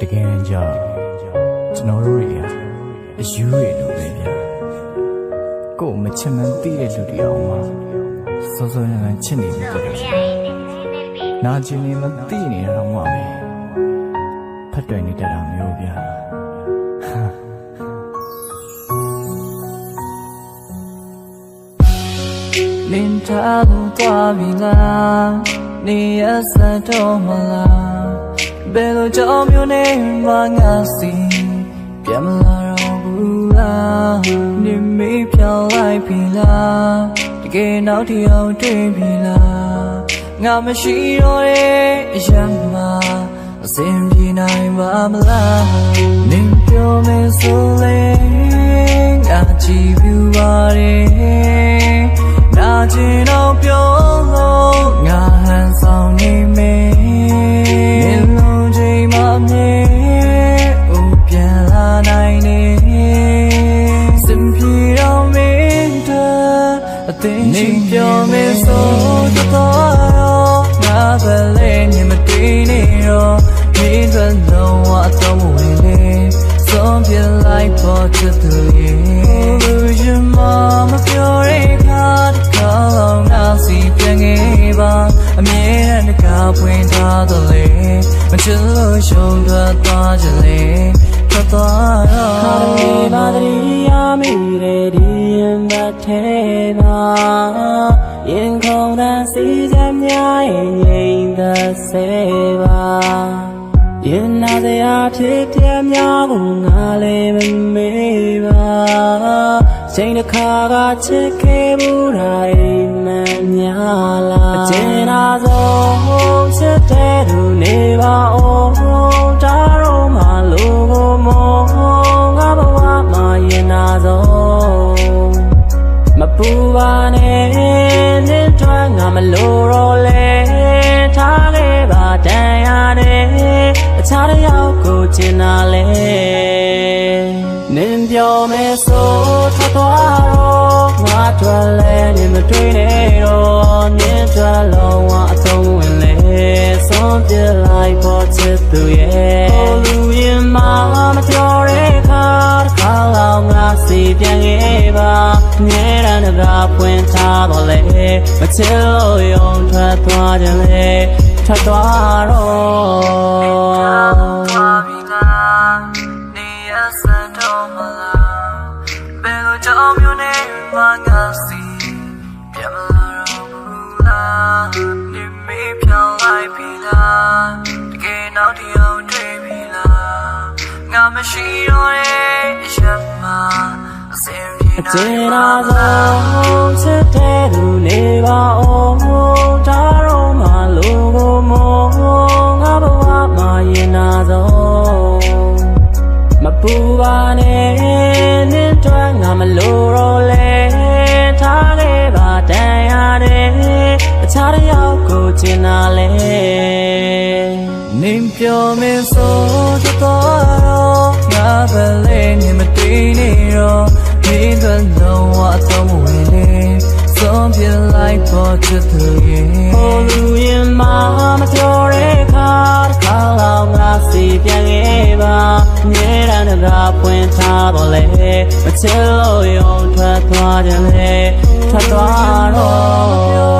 တကယ်ကြောင့်ကျွန်တော်တို့တွေဟာအယူတွေလိုပဲဗျာကို့မချင်မှန်းသိတဲ့လူတွေအောင်မှာစောစောရမ်းရမ်းချစ်နေပြီတော့နာကျင်နေမသိနေတော့မှပဲဖတ်တွေ့နေတတ်တာမျိုးဗျာလင်းထားသူသွားပြီလားနေရစတော့မလား ဘယ်လိုကြောင့်မျိုးနဲ့မှငါစီပြန်မလာတော့ဘူးလားနေမေးပြောင်းလိုက်ပြီလားတကယ်နောက်တစ်ယောက်တွေ့ပြီလားငါမရှိတော့တဲ့အရာမှာအစင်ပြေနိုင်ပါမလားနေပြောမယ်ဆိုလေငါကြည့်ပြပါရဲ့နာကျင်တော့ အသိရှိပြောမယ်ဆိုတော့တော့ငါပဲလေနေမတွေ့နေတော့မင်းတို့လုံးဝအတော့မဝင်လေဆုံးပြလိုက်ပေါ်ချစ်သူရဲ့လူရှင်မမပြောရခါတခါလုံးငါစီပြန်ခဲ့ပါအမြဲတမ်းတကားပွင့်ထားတော့လေမချစ်လို့ရှုံးထွက်သွားကြလေထွက်သွားတော့ခါရီပါတရီ စေပါရင်နာစရာဖြစ်ပြများကိုငါလည်းမမေ့ပါချိန်တစ်ခါကချစ်ခဲ့ဘူးတိုင်းမှန်များလားအကျဉ်းသာဆုံးချစ်တဲ့သူနေပါအောင်ဒါတော့မှလို့ကိုမောငါဘဝမှာရင်နာဆုံးမပူပါနဲ့နင်းတွန်းငါမလို့တော့လဲ ခြားတစ်ယောက်ကိုချင်တာလဲနင်းပြောမယ်ဆိုထွက်သွားတော့ငါထွက်လဲနင်းမတွေ့နဲ့တော့နင်းထွက်လုံးဝအသုံးဝင်လဲဆုံးပြလိုက်ပေါ်ချစ်သူရဲ့ဟိုလူရင်မမပြောတဲ့ခါတစ်ခါလောက်ငါစီပြန်ခဲ့ပါမြဲတမ်းတကားဖွင့်ထားတော့လေမချစ်လို့ယုံထွက်သွားကြလေ ထွက်သွားတော့သွားပြီလားနေရစတော့မလားဘယ်လိုကြောင့်မျိုးနဲ့မှငါစီပြန်မလာတော့ဘူးလားနေမေးပြောင်းလိုက်ပြီလားတကယ်နောက်တစ်ယောက်တွေ့ပြီလားငါမရှိတော့တဲ့အရာမှာအစင်ပြေအကျနိုင်ဉ်းပါသာလားဆုံးချစ်တဲ့သူနေပါအောင် နဲ့နင်းတွန်းငါမလို့တော့လဲထားခဲ့ပါတန်ရတယ်အခြားတစ်ယောက်ကိုချင်တာလဲနေပြောမင်းဆိုတော့ငါပဲလေနေမတွေ့နေတော့ဒီတော့လုံးဝအတော့မဝင်လေဆုံးပြလိုက်ပေါ်ချစ်သူရဲ့ဟိုလူ ပါမြဲတမ်းတကားဖွင့်ထားတော့လေမချစ်လို့ယုံထွက်သွားကြလေထွက်သွားတော့ပြောရခါတ